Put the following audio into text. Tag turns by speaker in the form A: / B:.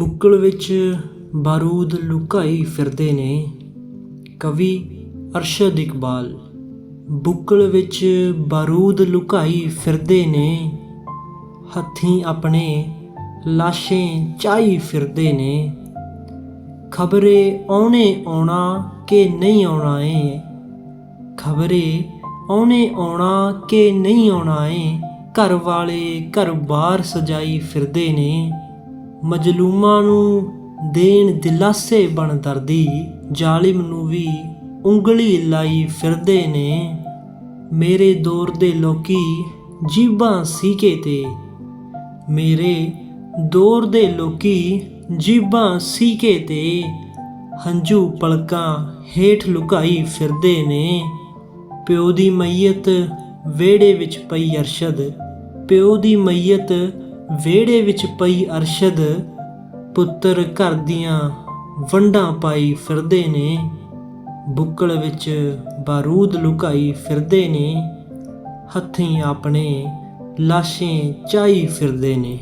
A: ਬੁੱਕਲ ਵਿੱਚ ਬਾਰੂਦ ਲੁਕਾਈ ਫਿਰਦੇ ਨੇ ਕਵੀ ਅਰਸ਼ਦ ਇਕਬਾਲ। ਬੁੱਕਲ ਵਿੱਚ ਬਾਰੂਦ ਲੁਕਾਈ ਫਿਰਦੇ ਨੇ, ਹੱਥੀਂ ਆਪਣੇ ਲਾਸ਼ੇ ਚਾਈ ਫਿਰਦੇ ਨੇ। ਖਬਰੇ ਆਉਣੇ ਆਉਣਾ ਕਿ ਨਹੀਂ ਆਉਣਾ ਏ, ਖਬਰੇ ਆਉਣੇ ਆਉਣਾ ਕਿ ਨਹੀਂ ਆਉਣਾ ਏ, ਘਰ ਵਾਲੇ ਘਰ ਬਾਰ ਸਜਾਈ ਫਿਰਦੇ ਨੇ। ਮਜਲੂਮਾਂ ਨੂੰ ਦੇਣ ਦਿਲਾਸੇ ਬਣ ਦਰਦੀ, ਜ਼ਾਲਿਮ ਨੂੰ ਵੀ ਉਂਗਲੀ ਲਾਈ ਫਿਰਦੇ ਨੇ। ਮੇਰੇ ਦੌਰ ਦੇ ਲੋਕੀ ਜੀਬਾਂ ਸੀਕੇ ਤੇ। ਮੇਰੇ ਦੌਰ ਦੇ ਲੋਕੀ ਜੀਬਾਂ ਸੀਕੇ ਤੇ। ਹੰਝੂ ਪਲਕਾਂ ਹੇਠ ਲੁਕਾਈ ਫਿਰਦੇ ਨੇ। ਪਿਓ ਦੀ ਮਈਅਤ ਵਿਹੜੇ ਵਿੱਚ ਪਈ ਅਰਸ਼ਦ, ਪਿਓ ਦੀ ਮਈਅਤ ਵਿਹੜੇ ਵਿੱਚ ਪਈ ਅਰਸ਼ਦ ਪੁੱਤਰ ਘਰ ਦੀਆਂ ਵੰਡਾਂ ਪਾਈ ਫਿਰਦੇ ਨੇ। ਬੁੱਕਲ ਵਿੱਚ ਬਾਰੂਦ ਲੁਕਾਈ ਫਿਰਦੇ ਨੇ। ਹੱਥੀਂ ਆਪਣੇ ਲਾਸ਼ੇ ਚਾਈ ਫਿਰਦੇ ਨੇ।